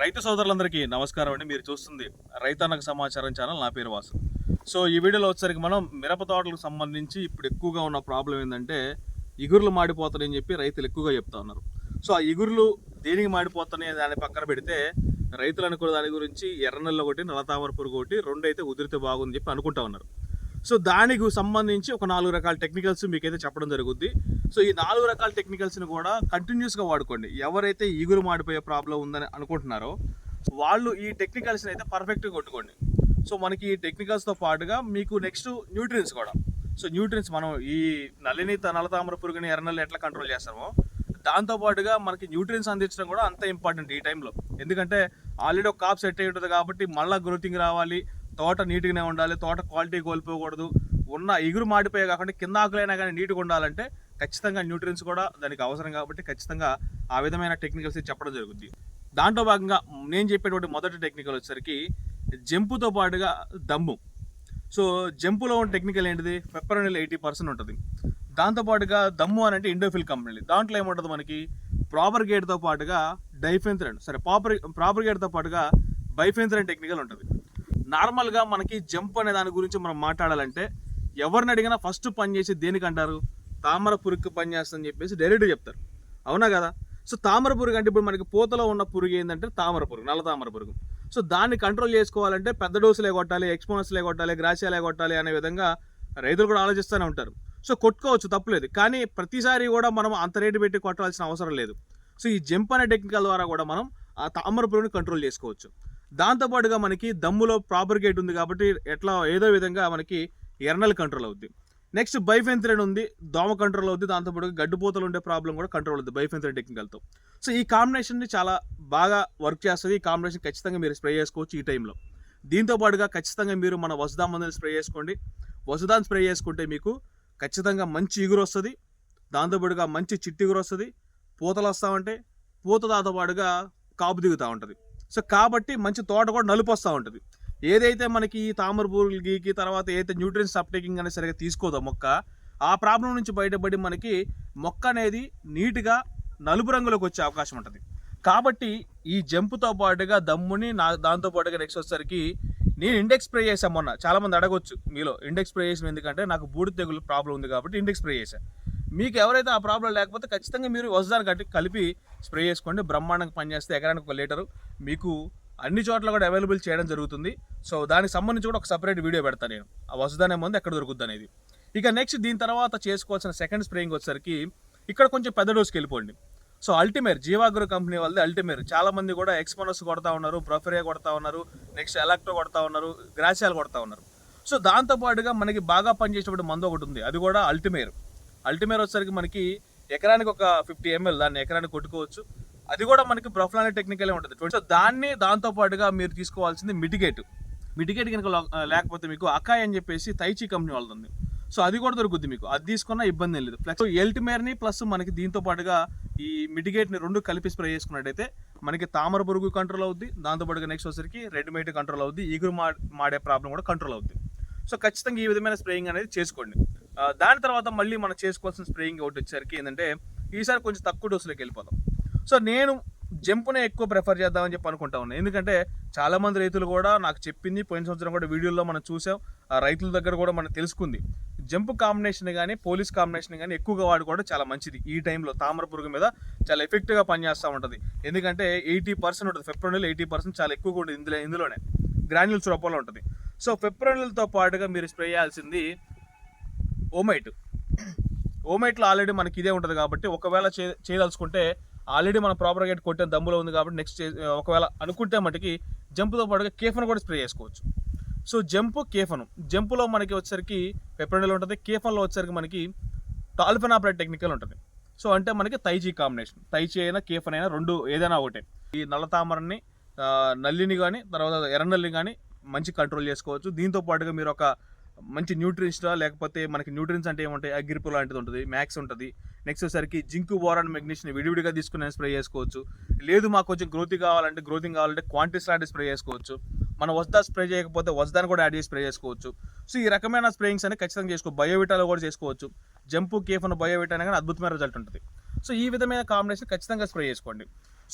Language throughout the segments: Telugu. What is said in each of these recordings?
రైతు సోదరులందరికీ నమస్కారం అండి. మీరు చూస్తుంది రైతన్నకు సమాచారం ఛానల్ నా పేరు వాసు. సో ఈ వీడియోలో వచ్చేసరికి మనం మిరప తోటలకు సంబంధించి ఇప్పుడు ఎక్కువగా ఉన్న ప్రాబ్లం ఏంటంటే ఇగుర్లు మాడిపోతాయని చెప్పి రైతులు ఎక్కువగా చెప్తా ఉన్నారు. సో ఆ ఇగుర్లు దేనికి మాడిపోతున్నాయి దాన్ని పక్కన పెడితే రైతులు అనుకున్న దాని గురించి ఎర్రనెల్లో ఒకటి నల్లతామర పురుగు ఒకటి రెండు అయితే ఉదిరితే బాగుంది చెప్పి అనుకుంటా ఉన్నారు. సో దానికి సంబంధించి ఒక నాలుగు రకాల టెక్నికల్స్ మీకైతే చెప్పడం జరుగుద్ది. సో ఈ నాలుగు రకాల టెక్నికల్స్ని కూడా కంటిన్యూస్గా వాడుకోండి. ఎవరైతే ఈగురు మాడిపోయే ప్రాబ్లం ఉందని అనుకుంటున్నారో వాళ్ళు ఈ టెక్నికల్స్ని అయితే పర్ఫెక్ట్గా కొట్టుకోండి. సో మనకి ఈ టెక్నికల్స్తో పాటుగా మీకు నెక్స్ట్ న్యూట్రియన్స్ కూడా. సో న్యూట్రియన్స్ మనం ఈ నల్లిని త- నల్లతామర పురుగుని ఎర్రనల్లి ఎట్లా కంట్రోల్ చేస్తామో దాంతో పాటుగా మనకి న్యూట్రియన్స్ అందించడం కూడా అంత ఇంపార్టెంట్ ఈ టైంలో ఎందుకంటే ఆల్రెడీ ఒక కాప్ సెట్ అయి ఉంటుంది కాబట్టి మళ్ళీ గ్రోతింగ్ రావాలి. తోట నీట్గానే ఉండాలి తోట క్వాలిటీ కోల్పోకూడదు. ఉన్న ఎగురు మాడిపోయే కాకుండా కింద ఆకులైనా కానీ నీట్గా ఉండాలంటే ఖచ్చితంగా న్యూట్రియన్స్ కూడా దానికి అవసరం కాబట్టి ఖచ్చితంగా ఆ విధమైన టెక్నికల్స్ చెప్పడం జరుగుద్ది. దాంట్లో భాగంగా నేను చెప్పేటువంటి మొదటి టెక్నికల్ వచ్చేసరికి జంపుతో పాటుగా దమ్ము. సో జంపులో ఉన్న టెక్నికల్ ఏంటిది? పెప్పరనిల్ ఎయిటీ పర్సెంట్ ఉంటుంది. దాంతోపాటుగా దమ్ము అని అంటే ఇండోఫిల్ కంపెనీ దాంట్లో ఏముంటుంది మనకి? ప్రాపర్ గేట్తో పాటుగా డైఫెన్థ్రెన్ సరే ప్రాపర్ ప్రాపర్ గేట్తో పాటుగా బైఫెన్థ్రెన్ టెక్నికల్ ఉంటుంది. నార్మల్గా మనకి జంప్ అనే దాని గురించి మనం మాట్లాడాలంటే ఎవరిని అడిగినా ఫస్ట్ పని చేసి దేనికి అంటారు? తామర పురుగుకి పని చేస్తుందని చెప్పేసి డైరెక్ట్గా చెప్తారు. అవునా కదా? సో తామర పురుగు అంటే ఇప్పుడు మనకి పూతలో ఉన్న పురుగు ఏంటంటే తామర పురుగు నల్ల తామర పురుగు సో దాన్ని కంట్రోల్ చేసుకోవాలంటే పెద్ద డోసులే కొట్టాలి ఎక్స్పోనస్లే కొట్టాలి గ్రాసియాలే కొట్టాలి అనే విధంగా రైతులు కూడా ఆలోచిస్తూనే ఉంటారు. సో కొట్టుకోవచ్చు తప్పులేదు. కానీ ప్రతిసారి కూడా మనం అంత రేటు పెట్టి కొట్టాల్సిన అవసరం లేదు. సో ఈ జంప్ అనే టెక్నికల్ ద్వారా కూడా మనం ఆ తామర పురుగుని కంట్రోల్ చేసుకోవచ్చు. దాంతోపాటుగా మనకి దమ్ములో ప్రాపర్ గేట్ ఉంది కాబట్టి ఎట్లా ఏదో విధంగా మనకి ఎర్నల్ కంట్రోల్ అవుద్ది. నెక్స్ట్ బైఫెన్థ్రెన్ ఉంది దోమ కంట్రోల్ అవుద్ది దాంతోపాటు గడ్డుపోతలు ఉండే ప్రాబ్లం కూడా కంట్రోల్ అవుద్ది బైఫెన్థ్రెన్ టెక్నికల్తో సో ఈ కాంబినేషన్ని చాలా బాగా వర్క్ చేస్తుంది. ఈ కాంబినేషన్ ఖచ్చితంగా మీరు స్ప్రే చేసుకోవచ్చు ఈ టైంలో దీంతో పాటుగా ఖచ్చితంగా మీరు మన వసుదా మందుని స్ప్రే చేసుకోండి. వసుదాన్ని స్ప్రే చేసుకుంటే మీకు ఖచ్చితంగా మంచి ఇగురు వస్తుంది. దాంతోపాటుగా మంచి చిట్టిగురు వస్తుంది. పూతలు వస్తూ పూత దాంతోపాటుగా కాపు దిగుతూ ఉంటుంది. సో కాబట్టి మంచి తోట కూడా నలుపు వస్తూ ఉంటుంది. ఏదైతే మనకి తామర పురుగులు గీకి తర్వాత ఏదైతే న్యూట్రియన్స్ అప్టేకింగ్ అనేది సరిగా తీసుకోదో మొక్క ఆ ప్రాబ్లం నుంచి బయటపడి మనకి మొక్క అనేది నీట్గా నలుపు రంగులోకి వచ్చే అవకాశం ఉంటుంది. కాబట్టి ఈ జంపుతో పాటుగా దమ్ముని నా దాంతో పాటుగా నెక్స్ట్ వచ్చేసరికి నేను ఇండెక్స్ స్ప్రే చేశాను మొన్న. చాలామంది అడగొచ్చు మీలో ఇండెక్స్ స్ప్రే చేసిన ఎందుకంటే నాకు బూడి తెగులు ప్రాబ్లం ఉంది కాబట్టి ఇండెక్స్ స్ప్రే చేశాను మీకు ఎవరైతే ఆ ప్రాబ్లం లేకపోతే ఖచ్చితంగా మీరు వసదాన్ని కట్టి కలిపి స్ప్రే చేసుకోండి. బ్రహ్మాండంగా పనిచేస్తే ఎకరానికి ఒక లీటరు. మీకు అన్ని చోట్ల కూడా అవైలబుల్ చేయడం జరుగుతుంది. సో దానికి సంబంధించి కూడా ఒక సపరేట్ వీడియో పెడతాను నేను. ఆ వసదానే ముందు ఎక్కడ దొరుకుద్ది అనేది. ఇక నెక్స్ట్ దీని తర్వాత చేసుకోవాల్సిన సెకండ్ స్ప్రేయింగ్ వచ్చేసరికి ఇక్కడ కొంచెం పెద్ద డోస్కి వెళ్ళిపోండి. సో అల్టిమేర్ జీవాగ్రో కంపెనీ వాళ్ళది అల్టిమేర్ చాలా మంది కూడా ఎక్స్పోనస్ కొడతా ఉన్నారు ప్రొఫెరియా కొడతా ఉన్నారు నెక్స్ట్ ఎలక్ట్రో కొడతా ఉన్నారు గ్రాసియాలు కొడతా ఉన్నారు. సో దాంతో పాటుగా మనకి బాగా పనిచేసేటువంటి మందు ఒకటి ఉంది. అది కూడా అల్టిమేర్ అల్టిమేర్ వచ్చేసరికి మనకి ఎకరానికి ఒక ఫిఫ్టీ ఎంఎల్ దాన్ని ఎకరానికి కొట్టుకోవచ్చు. అది కూడా మనకి బ్రఫ్లానే టెక్నికలే ఉంటుంది. సో దాన్ని దాంతోపాటుగా మీరు తీసుకోవాల్సింది మిటిగేట్ మిటిగేట్ కనుక లేకపోతే మీకు అకాయ్ అని చెప్పేసి తైచి కంపెనీ వాళ్ళది ఉంది. సో అది కూడా దొరుకుద్ది మీకు. అది తీసుకున్నా ఇబ్బంది ఏం లేదు. ప్లస్ ఎల్టిమేర్ని ప్లస్ మనకి దీంతో పాటుగా ఈ మిటిగేట్ని రెండు కలిపి స్ప్రే చేసుకున్నట్టయితే మనకి తామర పురుగు కంట్రోల్ అవుద్ది. దాంతో పాటుగా నెక్స్ట్ వచ్చేసరికి రెడ్ కంట్రోల్ అవుద్ది. ఈగురు మా మాడే ప్రాబ్లం కూడా కంట్రోల్ అవుద్ది. సో ఖచ్చితంగా ఈ విధమైన స్ప్రేయింగ్ అనేది చేసుకోండి. దాని తర్వాత మళ్ళీ మనం చేసుకోవాల్సిన స్ప్రేయింగ్ ఒకటి వచ్చేసరికి ఏంటంటే ఈసారి కొంచెం తక్కువ డోసులోకి వెళ్ళిపోదాం. సో నేను జంపునే ఎక్కువ ప్రిఫర్ చేద్దామని చెప్పి అనుకుంటా ఉన్నాను ఎందుకంటే చాలామంది రైతులు కూడా నాకు చెప్పింది పోయిన సంవత్సరం కూడా వీడియోలో మనం చూసాం. ఆ రైతుల దగ్గర కూడా మనం తెలుసుకుంది. జంప్ కాంబినేషన్ కానీ పోలీస్ కాంబినేషన్ కానీ ఎక్కువగా వాడుకోవడం చాలా మంచిది. ఈ టైంలో తామర పురుగు మీద చాలా ఎఫెక్టివ్గా పనిచేస్తూ ఉంటుంది. ఎందుకంటే ఎయిటీ పర్సెంట్ ఉంటుంది. ఫిబ్రవరిలో ఎయిటీ పర్సెంట్ చాలా ఎక్కువగా ఉంటుంది. ఇందులో ఇందులోనే. గ్రాన్యుల్స్ రూపంలో ఉంటుంది. సో ఫిబ్రవరిలతో పాటుగా మీరు స్ప్రే చేయాల్సింది ఓమైట్. ఓమైట్లో ఆల్రెడీ మనకి ఇదే ఉంటుంది కాబట్టి ఒకవేళ చే చేయదలుచుకుంటే ఆల్రెడీ మనం ప్రాపర్ గేట్ కొట్టిన దమ్ములో ఉంది కాబట్టి నెక్స్ట్ ఒకవేళ అనుకుంటే మటుకి జంపుతో పాటుగా కేఫన్ కూడా స్ప్రే చేసుకోవచ్చు. So jump కేఫను. జంపులో మనకి వచ్చేసరికి పెప్రెండల్ ఉంటుంది కేఫన్లో వచ్చేసరికి మనకి టాల్ఫెనాప్రైడ్ టెక్నికల్ ఉంటుంది. సో అంటే మనకి తైజీ కాంబినేషన్ తైజీ అయినా కేఫన్ అయినా రెండు ఏదైనా ఒకటే. ఈ నల్ల తామరని నల్లిని కానీ తర్వాత ఎర్రనల్లిని కానీ మంచి కంట్రోల్ చేసుకోవచ్చు. దీంతో పాటుగా మీరు ఒక మంచి న్యూట్రిన్స్లా లేకపోతే మనకి న్యూట్రిన్స్ అంటే ఏముంటాయి? అగ్రిపు లాంటిది ఉంటుంది మ్యాక్స్ ఉంటుంది. నెక్స్ట్ వచ్చేసరికి జింకు బోరాన్ మెగ్నీషియం విడివిడిగా తీసుకుని స్ప్రే చేసుకోవచ్చు. లేదు మాకు కొంచెం గ్రోత్ కావాలంటే గ్రోతింగ్ కావాలంటే క్వాంటిటీస్ లాంటి స్ప్రే చేసుకోవచ్చు. మన వస్దా స్ప్రే చేయకపోతే వస్దాన్ని కూడా యాడ్ చేసి స్ప్రే చేసుకోవచ్చు. సో ఈ రకమైన స్ప్రేయింగ్స్ అనేది ఖచ్చితంగా చేసుకో బయోవిటాలో కూడా చేసుకోవచ్చు. జంపు కేఫ్ అన్న బయోవిటా కానీ అద్భుతమైన రిజల్ట్ ఉంటుంది. సో ఈ విధమైన కాంబినేషన్ ఖచ్చితంగా స్ప్రే చేసుకోండి.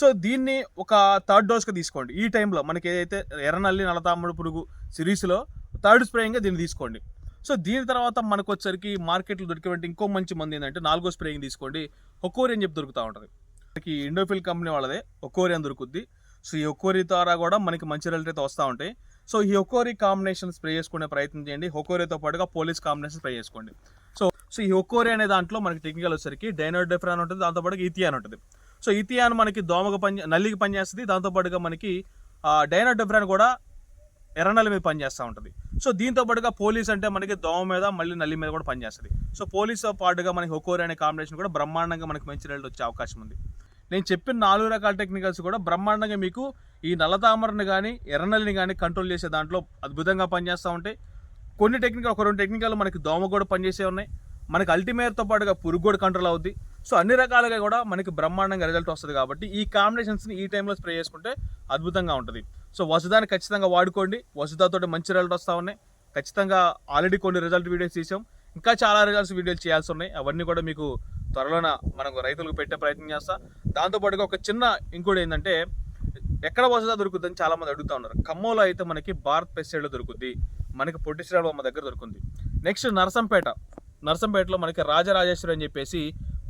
సో దీన్ని ఒక థర్డ్ డోస్గా తీసుకోండి. ఈ టైంలో మనకి ఏదైతే ఎర్రనల్లి నల్లతామడు పురుగు సిరీస్లో థర్డ్ స్ప్రేయింగ్గా దీన్ని తీసుకోండి. సో దీని తర్వాత మనకు వచ్చరికి మార్కెట్లో దొరికేటువంటి ఇంకో మంచి మంది ఏంటంటే నాలుగో స్ప్రేయింగ్ తీసుకోండి. ఒక్కోరి అని చెప్పి దొరుకుతూ ఉంటుంది. మనకి ఇండోఫిల్ కంపెనీ వాళ్ళదే ఒక్కోరి అని దొరుకుద్ది. సో ఈ ఒక్కోరి ద్వారా కూడా మనకి మంచి రిజల్ట్ అయితే వస్తూ ఉంటాయి. సో ఈ ఒక్కోరి కాంబినేషన్ స్ప్రే చేసుకునే ప్రయత్నం చేయండి. ఒక్కోరితో పాటుగా పోలీస్ కాంబినేషన్ స్ప్రే చేసుకోండి. సో సో ఈ ఒక్కోరి అనే దాంట్లో మనకి టెక్నికల్ వచ్చేసరికి డైనోడెఫ్రాన్ ఉంటుంది దాంతోపాటు ఇథియాన్ ఉంటుంది. సో ఇథియాన్ మనకి దోమగా పని నల్లికి పనిచేస్తుంది దాంతో పాటుగా మనకి డైనోడెఫ్రాన్ కూడా ఎర్రనల్లి మీద పనిచేస్తూ ఉంటుంది. సో దీంతో పాటుగా పోలీస్ అంటే మనకి దోమ మీద మళ్ళీ నల్లి మీద కూడా పనిచేస్తుంది. సో పోలీస్తో పాటుగా మనకి ఒక్కోరి అనే కాంబినేషన్ కూడా బ్రహ్మాండంగా మనకి మంచి రిజల్ట్ వచ్చే అవకాశం ఉంది. నేను చెప్పిన నాలుగు రకాల టెక్నికల్స్ కూడా బ్రహ్మాండంగా మీకు ఈ నల్లతామరని కానీ ఎర్రనల్లిని కానీ కంట్రోల్ చేసే దాంట్లో అద్భుతంగా పనిచేస్తూ ఉంటాయి. కొన్ని టెక్నికల్ ఒక రెండు టెక్నికల్ మనకి దోమ కూడా పనిచేసే ఉన్నాయి. మనకి అల్టిమేట్తో పాటుగా పురుగు కూడా కంట్రోల్ అవుద్ది. సో అన్ని రకాలుగా కూడా మనకి బ్రహ్మాండంగా రిజల్ట్ వస్తుంది కాబట్టి ఈ కాంబినేషన్స్ని ఈ టైంలో స్ప్రే చేసుకుంటే అద్భుతంగా ఉంటుంది. సో వసుదాన్ని ఖచ్చితంగా వాడుకోండి. వసుదాతో మంచి రిజల్ట్ వస్తూ ఉన్నాయి. ఖచ్చితంగా ఆల్రెడీ కొన్ని రిజల్ట్ వీడియోస్ తీసాం. ఇంకా చాలా రిజల్ట్స్ వీడియోలు చేయాల్సి ఉన్నాయి. అవన్నీ కూడా మీకు త్వరలోన మనం రైతులకు పెట్టే ప్రయత్నం చేస్తా. దాంతోపాటుగా ఒక చిన్న ఇంకోటి ఏంటంటే ఎక్కడ వసదా దొరుకుతుందని చాలా మంది అడుగుతా ఉన్నారు. ఖమ్మంలో అయితే మనకి భారత్ పెస్టిసైడ్లో దొరుకుద్ది. మనకి పొట్టిసిరాల మా దగ్గర దొరుకుతుంది. నెక్స్ట్ నరసంపేట. నరసంపేటలో మనకి రాజరాజేశ్వరి అని చెప్పేసి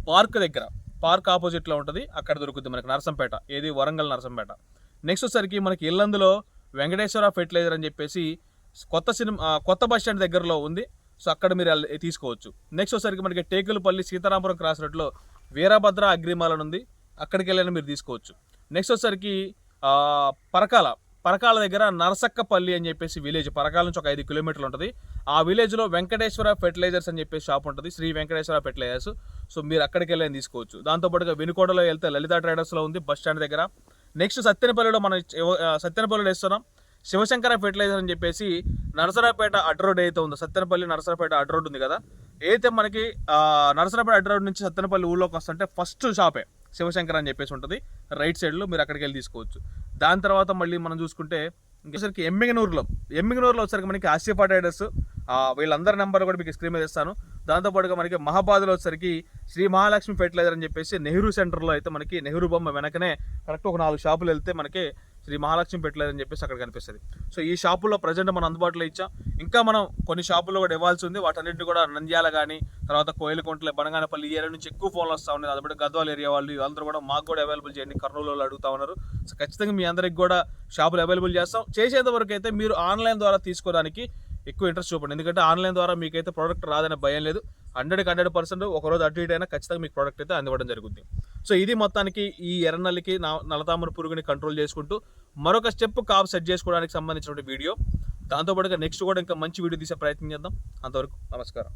పార్క్ దగ్గర పార్క్ ఆపోజిట్లో ఉంటుంది. అక్కడ దొరుకుతుంది మనకి నరసంపేట. ఏది? వరంగల్ నరసంపేట. నెక్స్ట్ వచ్చరికి మనకి ఇల్లందులో వెంకటేశ్వర ఫెర్టిలైజర్ అని చెప్పేసి కొత్త సినిమా కొత్త బస్ స్టాండ్ దగ్గరలో ఉంది. సో అక్కడ మీరు తీసుకోవచ్చు. నెక్స్ట్ వచ్చరికి మనకి టేకులపల్లి సీతారామపురం క్రాస్ రోడ్లో వీరభద్ర అగ్రిమాల్ ఉంది. అక్కడికి వెళ్ళిన మీరు తీసుకోవచ్చు. నెక్స్ట్ వచ్చరికి పరకాల పరకాల దగ్గర నరసక్కపల్లి అని చెప్పేసి విలేజ్ పరకాల నుంచి ఒక ఐదు కిలోమీటర్లు ఉంటుంది. ఆ విలేజ్లో వెంకటేశ్వర ఫెర్టిలైజర్స్ అని చెప్పేసి షాప్ ఉంటుంది. శ్రీ వెంకటేశ్వర ఫెర్టిలైజర్స్ సో మీరు అక్కడికి వెళ్ళి తీసుకోవచ్చు. దాంతోపాటుగా వెనుకోటలో వెళ్తే లలిత ట్రేడర్స్లో ఉంది బస్ స్టాండ్ దగ్గర. నెక్స్ట్ సత్యనపల్లిలో మనం సత్యనపల్లిలో వేస్తున్నాం. శివశంకర ఫెర్టిలైజర్ అని చెప్పేసి నరసరాపేట అడ్ రోడ్ అయితే ఉందో సత్యనపల్లి నరసరాపేట అడ్ రోడ్ ఉంది కదా అయితే మనకి నరసరాపేట అడ్ రోడ్ నుంచి సత్యనపల్లి ఊళ్ళోకి వస్తుంటే ఫస్ట్ షాపే శివశంకర్ అని చెప్పేసి ఉంటుంది. రైట్ సైడ్లో మీరు అక్కడికి వెళ్ళి తీసుకోవచ్చు. దాని తర్వాత మళ్ళీ మనం చూసుకుంటే ఇంకొకసారికి ఎమ్మిగనూరులో ఎమ్మిగనూరులో వచ్చరికి మనకి ఆసిఫాటైడర్స్ వీళ్ళందరి నెంబర్ కూడా మీకు స్క్రీన్ మీద ఇస్తాను. దాంతోపాటుగా మనకి మహాబాద్లో వచ్చేసరికి శ్రీ మహాలక్ష్మి ఫెర్టిలైజర్ అని చెప్పేసి నెహ్రూ సెంటర్లో అయితే మనకి నెహ్రూ బొమ్మ వెనకనే కరెక్ట్ ఒక నాలుగు షాపులు వెళ్తే మనకి శ్రీ మహాలక్ష్మి ఫెర్టిలైజర్ అని చెప్పేసి అక్కడ కనిపిస్తుంది. సో ఈ షాపుల్లో ప్రజెంట్ మనం అందుబాటులో ఇచ్చాం. ఇంకా మనం కొన్ని షాపుల్లో కూడా ఇవ్వాల్సి ఉంది. వాటన్నింటిని కూడా నంద్యాల కానీ తర్వాత కోయిలకుంట్ల బనగానపల్లి ఏరియా నుంచి ఎక్కువ ఫోన్లు వస్తూ ఉన్నాయి. అదే గద్వాల ఏరియా వాళ్ళు అందరూ కూడా మాకు కూడా అవైలబుల్ చేయండి. కర్నూలు వాళ్ళు అడుగుతా ఉన్నారు. సో ఖచ్చితంగా మీ అందరికి కూడా షాపులు అవైలబుల్ చేస్తాం. చేసేంత వరకు అయితే మీరు ఆన్లైన్ ద్వారా తీసుకోవడానికి ఎక్కువ ఇంట్రెస్ట్ చూపండి. ఎందుకంటే ఆన్లైన్ ద్వారా మీకైతే ప్రోడక్ట్ రాదనే భయం లేదు. హండ్రెడ్కి హండ్రెడ్ పర్సెంట్ ఒకరోజు అటు ఇటు అయినా ఖచ్చితంగా మీకు ప్రోడక్ట్ అయితే అందివ్వడం జరుగుతుంది సో ఇది మొత్తానికి ఈ ఎర్రనల్లికి నా నలతామర పురుగుని కంట్రోల్ చేసుకుంటూ మరొక స్టెప్ కాప్ సెట్ చేసుకోవడానికి సంబంధించిన వీడియో దాంతోపాటుగా నెక్స్ట్ కూడా ఇంకా మంచి వీడియో తీసే ప్రయత్నం చేద్దాం. అంతవరకు నమస్కారం.